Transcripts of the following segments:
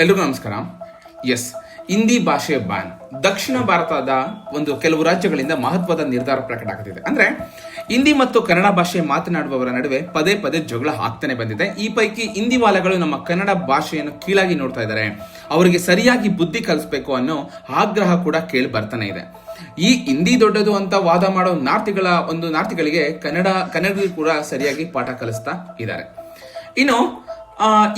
ಎಲ್ರಿಗೂ ನಮಸ್ಕಾರ. ಎಸ್ ಹಿಂದಿ ಭಾಷೆ ಬ್ಯಾನ್ ದಕ್ಷಿಣ ಭಾರತದ ಒಂದು ಕೆಲವು ರಾಜ್ಯಗಳಿಂದ ಮಹತ್ವದ ನಿರ್ಧಾರ ಪ್ರಕಟ ಆಗುತ್ತಿದೆ ಅಂದ್ರೆ, ಹಿಂದಿ ಮತ್ತು ಕನ್ನಡ ಭಾಷೆ ಮಾತನಾಡುವವರ ನಡುವೆ ಪದೇ ಪದೇ ಜಗಳ ಆಗ್ತಾನೆ ಬಂದಿದೆ. ಈ ಪೈಕಿ ಹಿಂದಿ ವಾಲಗಳು ನಮ್ಮ ಕನ್ನಡ ಭಾಷೆಯನ್ನು ಕೀಳಾಗಿ ನೋಡ್ತಾ ಇದ್ದಾರೆ. ಅವರಿಗೆ ಸರಿಯಾಗಿ ಬುದ್ಧಿ ಕಲಿಸ್ಬೇಕು ಅನ್ನೋ ಆಗ್ರಹ ಕೂಡ ಕೇಳಿ ಬರ್ತಾನೆ ಇದೆ. ಈ ಹಿಂದಿ ದೊಡ್ಡದು ಅಂತ ವಾದ ಮಾಡೋ ನಾರ್ತಿಗಳ, ಒಂದು ನಾರ್ತಿಗಳಿಗೆ ಕನ್ನಡ, ಕನ್ನಡಿಗರು ಕೂಡ ಸರಿಯಾಗಿ ಪಾಠ ಕಲಿಸ್ತಾ ಇದ್ದಾರೆ. ಇನ್ನು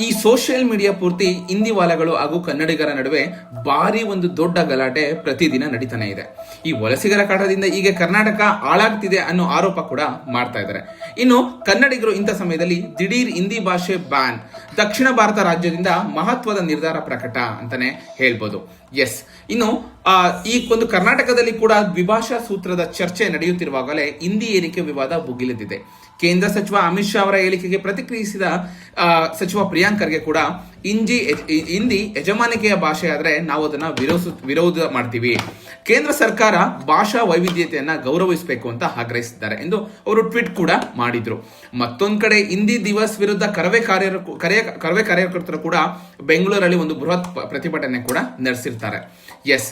ಈ ಸೋಷಿಯಲ್ ಮೀಡಿಯಾ ಪೂರ್ತಿ ಹಿಂದಿ ವಾಲಗಳು ಹಾಗೂ ಕನ್ನಡಿಗರ ನಡುವೆ ಭಾರಿ ಒಂದು ದೊಡ್ಡ ಗಲಾಟೆ ಪ್ರತಿದಿನ ನಡೀತಾನೆ ಇದೆ. ಈ ವಲಸಿಗರ ಕಾಟದಿಂದ ಈಗ ಕರ್ನಾಟಕ ಹಾಳಾಗ್ತಿದೆ ಅನ್ನೋ ಆರೋಪ ಕೂಡ ಮಾಡ್ತಾ ಇದ್ದಾರೆ. ಇನ್ನು ಕನ್ನಡಿಗರು ಇಂಥ ಸಮಯದಲ್ಲಿ ದಿಢೀರ್ ಹಿಂದಿ ಭಾಷೆ ಬ್ಯಾನ್, ದಕ್ಷಿಣ ಭಾರತ ರಾಜ್ಯದಿಂದ ಮಹತ್ವದ ನಿರ್ಧಾರ ಪ್ರಕಟ ಅಂತಾನೆ ಹೇಳ್ಬೋದು. ಎಸ್ ಇನ್ನು ಈ ಒಂದು ಕರ್ನಾಟಕದಲ್ಲಿ ಕೂಡ ದ್ವಿಭಾಷಾ ಸೂತ್ರದ ಚರ್ಚೆ ನಡೆಯುತ್ತಿರುವಾಗಲೇ ಹಿಂದಿ ಏರಿಕೆ ವಿವಾದ ಭುಗಿಲೆದ್ದಿದೆ. ಕೇಂದ್ರ ಸಚಿವ ಅಮಿತ್ ಶಾ ಅವರ ಹೇಳಿಕೆಗೆ ಪ್ರತಿಕ್ರಿಯಿಸಿದ ಸಚಿವ ಪ್ರಿಯಾಂಕ್ ಖರ್ಗೆ ಕೂಡ ಹಿಂದಿ ಹಿಂದಿ ಯಜಮಾನಿಕೆಯ ಭಾಷೆ ಆದರೆ ನಾವು ಅದನ್ನ ವಿರೋಧ ವಿರೋಧ ಮಾಡ್ತೀವಿ. ಕೇಂದ್ರ ಸರ್ಕಾರ ಭಾಷಾ ವೈವಿಧ್ಯತೆಯನ್ನ ಗೌರವಿಸಬೇಕು ಅಂತ ಆಗ್ರಹಿಸಿದ್ದಾರೆ ಎಂದು ಅವರು ಟ್ವೀಟ್ ಕೂಡ ಮಾಡಿದ್ರು. ಮತ್ತೊಂದ್ ಕಡೆ ಹಿಂದಿ ದಿವಸ್ ವಿರುದ್ಧ ಕರವೇ ಕಾರ್ಯ ಕರೆಯ, ಕರವೇ ಕಾರ್ಯಕರ್ತರು ಕೂಡ ಬೆಂಗಳೂರಲ್ಲಿ ಒಂದು ಬೃಹತ್ ಪ್ರತಿಭಟನೆ ಕೂಡ ನಡೆಸಿರ್ತಾರೆ. ಎಸ್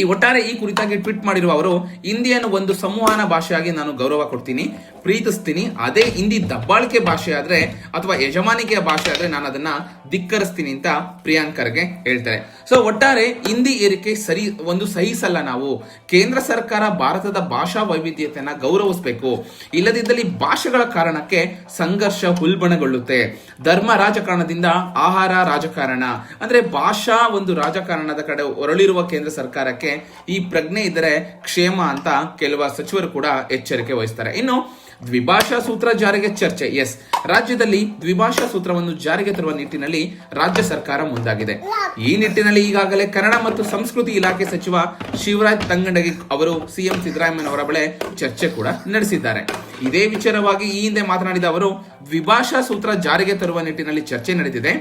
ಈ ಒಟ್ಟಾರೆ ಈ ಕುರಿತಾಗಿ ಟ್ವೀಟ್ ಮಾಡಿರುವ ಅವರು ಹಿಂದಿಯನ್ನು ಒಂದು ಸಂವಹನ ಭಾಷೆಯಾಗಿ ನಾನು ಗೌರವ ಕೊಡ್ತೀನಿ, ಪ್ರೀತಿಸ್ತೀನಿ. ಅದೇ ಹಿಂದಿ ದಬ್ಬಾಳಿಕೆ ಭಾಷೆ ಆದರೆ ಅಥವಾ ಯಜಮಾನಿಕೆಯ ಭಾಷೆ ಆದರೆ ನಾನು ಅದನ್ನ ಧಿಕ್ಕರಿಸ್ತೀನಿ ಅಂತ ಪ್ರಿಯಾಂಕರ್ಗೆ ಹೇಳ್ತಾರೆ. ಸೊ ಒಟ್ಟಾರೆ ಹಿಂದಿ ಏರಿಕೆ ಸರಿ, ಒಂದು ಸಹಿಸಲ್ಲ ನಾವು. ಕೇಂದ್ರ ಸರ್ಕಾರ ಭಾರತದ ಭಾಷಾ ವೈವಿಧ್ಯತೆಯನ್ನ ಗೌರವಿಸಬೇಕು. ಇಲ್ಲದಿದ್ದಲ್ಲಿ ಭಾಷೆಗಳ ಕಾರಣಕ್ಕೆ ಸಂಘರ್ಷ ಉಲ್ಬಣಗೊಳ್ಳುತ್ತೆ ಧರ್ಮ ರಾಜಕಾರಣದಿಂದ ಆಹಾರ ರಾಜಕಾರಣ. ಅಂದ್ರೆ ಭಾಷಾ ಒಂದು ರಾಜಕಾರಣದ ಕಡೆ ಹೊರಳಿರುವ ಕೇಂದ್ರ ಸರ್ಕಾರಕ್ಕೆ ಈ ಪ್ರಜ್ಞೆ ಇದ್ದರೆ ಕ್ಷೇಮ ಅಂತ ಕೆಲವ ಸಚಿವರು ಕೂಡ ಎಚ್ಚರಿಕೆ ವಹಿಸ್ತಾರೆ. ಇನ್ನು ದ್ವಿಭಾಷಾ ಸೂತ್ರ ಜಾರಿಗೆ ಚರ್ಚೆ. ಎಸ್ ರಾಜ್ಯದಲ್ಲಿ ದ್ವಿಭಾಷಾ ಸೂತ್ರವನ್ನು ಜಾರಿಗೆ ತರುವ ನಿಟ್ಟಿನಲ್ಲಿ ರಾಜ್ಯ ಸರ್ಕಾರ ಮುಂದಾಗಿದೆ. ಈ ನಿಟ್ಟಿನಲ್ಲಿ ಈಗಾಗಲೇ ಕನ್ನಡ ಮತ್ತು ಸಂಸ್ಕೃತಿ ಇಲಾಖೆ ಸಚಿವ ಶಿವರಾಜ್ ತಂಗಂಡಗಿ ಅವರು ಸಿಎಂ ಸಿದ್ದರಾಮಯ್ಯನವರ ಬಳಿ ಚರ್ಚೆ ಕೂಡ ನಡೆಸಿದ್ದಾರೆ. ಇದೇ ವಿಚಾರವಾಗಿ ಈ ಹಿಂದೆ ಮಾತನಾಡಿದ ಅವರು, ದ್ವಿಭಾಷಾ ಸೂತ್ರ ಜಾರಿಗೆ ತರುವ ನಿಟ್ಟಿನಲ್ಲಿ ಚರ್ಚೆ ನಡೆದಿದೆ.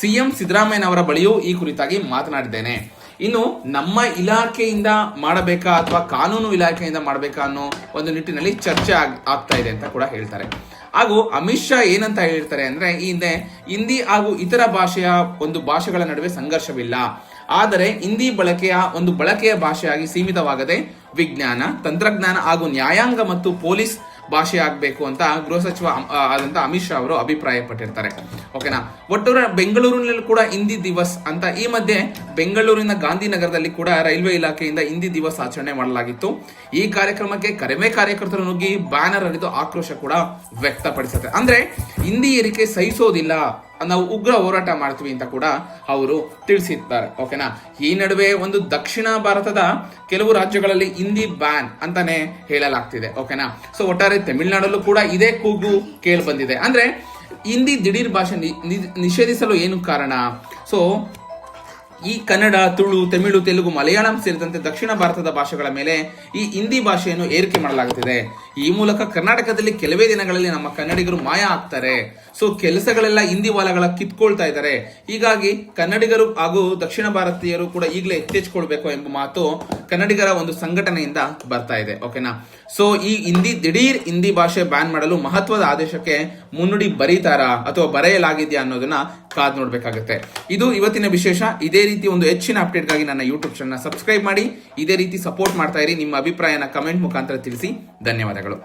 ಸಿಎಂ ಸಿದ್ದರಾಮಯ್ಯನವರ ಬಳಿಯೂ ಈ ಕುರಿತಾಗಿ ಮಾತನಾಡಿದ್ದೇನೆ. ಇನ್ನು ನಮ್ಮ ಇಲಾಖೆಯಿಂದ ಮಾಡಬೇಕಾ ಅಥವಾ ಕಾನೂನು ಇಲಾಖೆಯಿಂದ ಮಾಡಬೇಕಾ ಅನ್ನೋ ಒಂದು ನಿಟ್ಟಿನಲ್ಲಿ ಚರ್ಚೆ ಆಗ್- ಆಗ್ತಾ ಇದೆ ಅಂತ ಕೂಡ ಹೇಳ್ತಾರೆ. ಹಾಗೂ ಅಮಿತ್ ಶಾ ಏನಂತ ಹೇಳಿರ್ತಾರೆ ಅಂದ್ರೆ ಈ ಹಿಂದೆ ಹಿಂದಿ ಹಾಗೂ ಇತರ ಭಾಷೆಯ ಒಂದು ಭಾಷೆಗಳ ನಡುವೆ ಸಂಘರ್ಷವಿಲ್ಲ. ಆದರೆ ಹಿಂದಿ ಬಳಕೆಯ ಒಂದು ಬಳಕೆಯ ಭಾಷೆಯಾಗಿ ಸೀಮಿತವಾಗದೆ ವಿಜ್ಞಾನ, ತಂತ್ರಜ್ಞಾನ ಹಾಗೂ ನ್ಯಾಯಾಂಗ ಮತ್ತು ಪೊಲೀಸ್ ಭಾಷೆ ಆಗಬೇಕು ಅಂತ ಗೃಹ ಸಚಿವ ಆದಂತ ಅಮಿತ್ ಶಾ ಅವರು ಅಭಿಪ್ರಾಯ ಪಟ್ಟಿರ್ತಾರೆ ಓಕೆನಾ? ಒಟ್ಟು ಬೆಂಗಳೂರಿನಲ್ಲಿ ಕೂಡ ಹಿಂದಿ ದಿವಸ್ ಅಂತ ಈ ಮಧ್ಯೆ ಬೆಂಗಳೂರಿನ ಗಾಂಧಿನಗರದಲ್ಲಿ ಕೂಡ ರೈಲ್ವೆ ಇಲಾಖೆಯಿಂದ ಹಿಂದಿ ದಿವಸ್ ಆಚರಣೆ ಮಾಡಲಾಗಿತ್ತು. ಈ ಕಾರ್ಯಕ್ರಮಕ್ಕೆ ಕಡಿಮೆ ಕಾರ್ಯಕರ್ತರು ನುಗ್ಗಿ ಬ್ಯಾನರ್ ಹರಿದು ಆಕ್ರೋಶ ಕೂಡ ವ್ಯಕ್ತಪಡಿಸುತ್ತೆ. ಅಂದ್ರೆ ಹಿಂದಿ ಏರಿಕೆ ಸಹಿಸೋದಿಲ್ಲ. ನಾವು ಉಗ್ರ ಹೋರಾಟ ಮಾಡ್ತೀವಿ ಅಂತ ಕೂಡ ಅವರು ತಿಳಿಸಿದ್ದಾರೆ ಓಕೆನಾ ಈ ನಡುವೆ ಒಂದು ದಕ್ಷಿಣ ಭಾರತದ ಕೆಲವು ರಾಜ್ಯಗಳಲ್ಲಿ ಹಿಂದಿ ಬ್ಯಾನ್ ಅಂತಾನೆ ಹೇಳಲಾಗ್ತಿದೆ ಓಕೆನಾ ಸೊ ಒಟ್ಟಾರೆ ತಮಿಳುನಾಡಲ್ಲೂ ಕೂಡ ಇದೇ ಕೂಗು ಕೇಳಿ ಬಂದಿದೆ. ಅಂದ್ರೆ, ಹಿಂದಿ ದಿಢೀರ್ ಭಾಷೆ ನಿಷೇಧಿಸಲು ಏನು ಕಾರಣ? ಸೊ ಈ ಕನ್ನಡ, ತುಳು, ತಮಿಳು, ತೆಲುಗು, ಮಲಯಾಳಂ ಸೇರಿದಂತೆ ದಕ್ಷಿಣ ಭಾರತದ ಭಾಷೆಗಳ ಮೇಲೆ ಈ ಹಿಂದಿ ಭಾಷೆಯನ್ನು ಏರಿಕೆ ಮಾಡಲಾಗುತ್ತಿದೆ. ಈ ಮೂಲಕ ಕರ್ನಾಟಕದಲ್ಲಿ ಕೆಲವೇ ದಿನಗಳಲ್ಲಿ ನಮ್ಮ ಕನ್ನಡಿಗರು ಮಾಯ ಆಗ್ತಾರೆ. ಸೊ ಕೆಲಸಗಳೆಲ್ಲ ಹಿಂದಿ ವಾಲಗಳ ಕಿತ್ಕೊಳ್ತಾ ಇದ್ದಾರೆ. ಹೀಗಾಗಿ ಕನ್ನಡಿಗರು ಹಾಗೂ ದಕ್ಷಿಣ ಭಾರತೀಯರು ಕೂಡ ಈಗಲೇ ಎತ್ತೆಚ್ಕೊಳ್ಬೇಕು ಎಂಬ ಮಾತು ಕನ್ನಡಿಗರ ಒಂದು ಸಂಘಟನೆಯಿಂದ ಬರ್ತಾ ಇದೆ ಓಕೆನಾ ಸೊ ಈ ಹಿಂದಿ, ದಿಢೀರ್ ಹಿಂದಿ ಭಾಷೆ ಬ್ಯಾನ್ ಮಾಡಲು ಮಹತ್ವದ ಆದೇಶಕ್ಕೆ ಮುನ್ನುಡಿ ಬರೀತಾರಾ ಅಥವಾ ಬರೆಯಲಾಗಿದೆಯಾ ಅನ್ನೋದನ್ನ ಕಾದ್ ನೋಡ್ಬೇಕಾಗುತ್ತೆ. ಇದು ಇವತ್ತಿನ ವಿಶೇಷ. ಇದೇ ರೀತಿ ಒಂದು ಹೆಚ್ಚಿನ ಅಪ್ಡೇಟ್ಗಾಗಿ ನನ್ನ ಯೂಟ್ಯೂಬ್ ಚಾನಲ್ ಸಬ್ಸ್ಕ್ರೈಬ್ ಮಾಡಿ. ಇದೇ ರೀತಿ ಸಪೋರ್ಟ್ ಮಾಡ್ತಾ ಇರಿ. ನಿಮ್ಮ ಅಭಿಪ್ರಾಯನ ಕಮೆಂಟ್ ಮುಖಾಂತರ ತಿಳಿಸಿ. ಧನ್ಯವಾದಗಳು.